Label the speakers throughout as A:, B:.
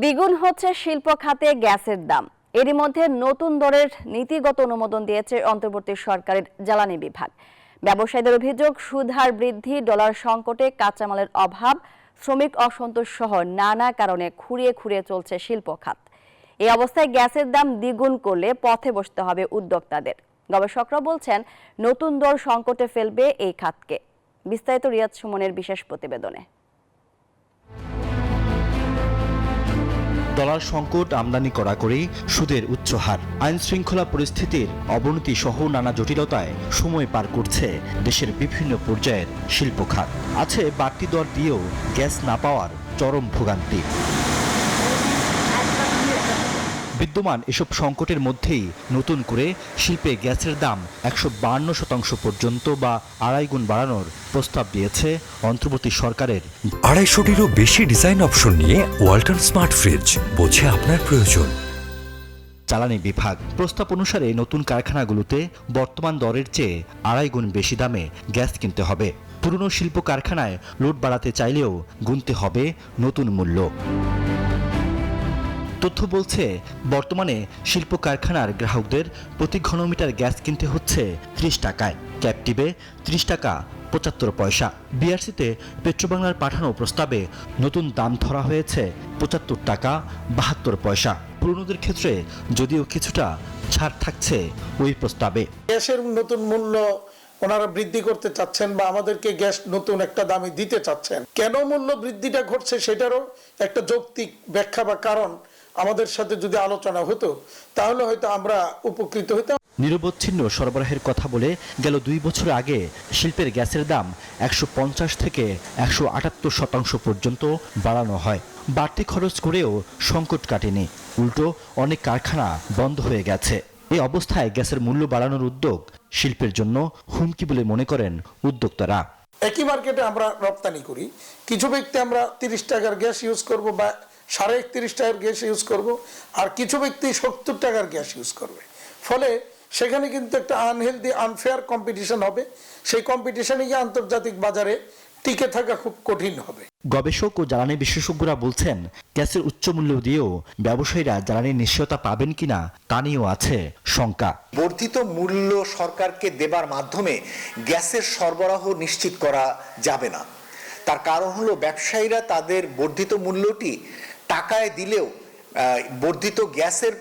A: দ্বিগুণ হচ্ছে শিল্প খাতে গ্যাসের দাম। এরই মধ্যে নতুন দরের নীতিগত অনুমোদন দিয়েছে অন্তর্বর্তী সরকারের জ্বালানি বিভাগ। ব্যবসায়ীদের অভিযোগ সুদহার বৃদ্ধি, ডলার সংকটে কাঁচামালের অভাব, শ্রমিক অসন্তোষ সহ নানা কারণে খুঁড়িয়ে খুঁড়িয়ে চলছে শিল্প খাত। এই অবস্থায় গ্যাসের দাম দ্বিগুণ করলে পথে বসতে হবে উদ্যোক্তাদের। গবেষকরা বলছেন, নতুন দর সংকটে ফেলবে এই খাতকে। বিস্তারিত রিয়াদ সুমনের বিশেষ প্রতিবেদনে।
B: ডলার সংকট আমদানি করা করে সুদের উচ্চ হার। আইন শৃঙ্খলা পরিস্থিতির অবনতি সহ নানা জটিলতায় সময় পার করছে দেশের বিভিন্ন পর্যায়ের শিল্প খাত আছে বাড়তি দর দিয়েও গ্যাস না পাওয়ার চরম ভোগান্তি। বিদ্যমান এসব সংকটের মধ্যেই নতুন করে শিল্পে গ্যাসের দাম একশো বান্ন শতাংশ পর্যন্ত বা আড়াই গুণ বাড়ানোর প্রস্তাব দিয়েছে অন্তর্বর্তী সরকারের।
C: আড়াইশোটিরও বেশি ডিজাইন অপশন নিয়ে ওয়ালটন স্মার্ট ফ্রিজ বোঝে আপনার প্রয়োজন।
B: জ্বালানি বিভাগ। প্রস্তাব অনুসারে নতুন কারখানাগুলোতে বর্তমান দরের চেয়ে আড়াই গুণ বেশি দামে গ্যাস কিনতে হবে। পুরনো শিল্প কারখানায় লোড বাড়াতে চাইলেও গুনতে হবে নতুন মূল্য। তথ্য বলছে, বর্তমানে শিল্প কারখানার গ্রাহকদের প্রতি ঘনমিটার গ্যাস কিনতে হচ্ছে ত্রিশ টাকায়। ক্যাপটিভে ত্রিশ টাকা, পঁচাত্তর পয়সা। বিআরসিতে পেট্রোবাংলার পাঠানো প্রস্তাবে নতুন দাম ধরা হয়েছে পঁচাত্তর টাকা, বাহাত্তর পয়সা। পুরনোদের ক্ষেত্রে যদিও কিছুটা ছাড় থাকছে ওই প্রস্তাবে।
D: গ্যাসের নতুন মূল্য ওনারা বৃদ্ধি করতে চাচ্ছেন বা আমাদেরকে গ্যাস নতুন একটা দামে দিতে চাচ্ছেন। কেন মূল্য বৃদ্ধিটা ঘটছে সেটারও একটা যৌক্তিক ব্যাখ্যা বা কারণ আমাদের সাথে যদি আলোচনা হতো তাহলে হয়তো আমরা উপকৃত হইতাম।
B: নিরবচ্ছিন্ন সরবরাহের কথা বলে গেল দুই বছর আগে শিল্পের গ্যাসের দাম একশো পঞ্চাশ থেকে একশো আটাত্তর শতাংশ পর্যন্ত বাড়ানো হয়। বাড়তি খরচ করেও সংকট কাটেনি। উল্টো অনেক কারখানা বন্ধ হয়ে গেছে। এই অবস্থায় গ্যাসের মূল্য বাড়ানোর উদ্যোগ শিল্পের জন্য হুমকি বলে মনে করেন উদ্যোক্তারা।
D: একই মার্কেটে আমরা রপ্তানি করি। কিছু ব্যক্তি আমরা তিরিশ টাকার গ্যাস ইউজ করব বা সাড়ে একত্রিশ টাকার গ্যাস ইউজ করব আর কিছু ব্যক্তি সত্তর টাকার গ্যাস ইউজ করবে। ফলে সেখানে কিন্তু একটা আনহেলদি আনফেয়ার কম্পিটিশন হবে। সেই কম্পিটিশনে গিয়ে আন্তর্জাতিক বাজারে টিকে থাকা খুব কঠিন হবে।
B: গবেষক ও জ্বালানি বিশেষজ্ঞরা বলছেন গ্যাসের উচ্চ মূল্য দিয়েও ব্যবসায়ীরা জ্বালানির নিশ্চয়তা পাবেন কিনা তা নিয়েও আছে শঙ্কা।
E: বর্ধিত মূল্য সরকারকে দেবার মাধ্যমে গ্যাসের সরবরাহ নিশ্চিত করা যাবে না। তার কারণ হলো ব্যবসায়ীরা তাদের বর্ধিত মূল্যটি টাকায় দিলেও বর্ধিত গ্যাসের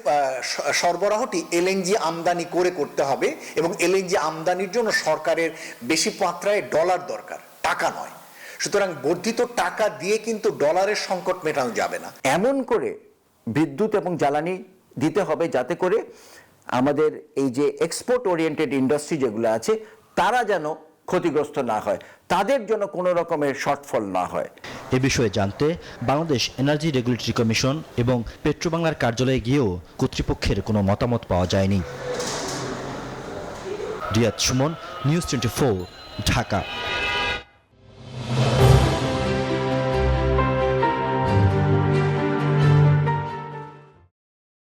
E: সরবরাহটি এলএনজি আমদানি করে করতে হবে এবং এলএনজি আমদানির জন্য সরকারের বেশি মাত্রায় ডলার দরকার, টাকা নয়। সুতরাং বর্ধিত টাকা দিয়ে কিন্তু ডলারের সংকট মেটানো যাবে না।
F: এমন করে বিদ্যুৎ এবং জ্বালানি দিতে হবে যাতে করে আমাদের এই যে এক্সপোর্ট ওরিয়েন্টেড ইন্ডাস্ট্রি যেগুলো আছে, তারা যেন ক্ষতিগ্রস্ত না হয়। তাদের জন্য কোনো রকমের শর্টফল না হয়।
B: এ বিষয়ে জানতে বাংলাদেশ এনার্জি রেগুলেটরি কমিশন এবং পেট্রোবাংলার কার্যালয়ে গিয়েও কর্তৃপক্ষের কোনো মতামত পাওয়া যায়নি। Riyad Suman, News Twenty Dhaka.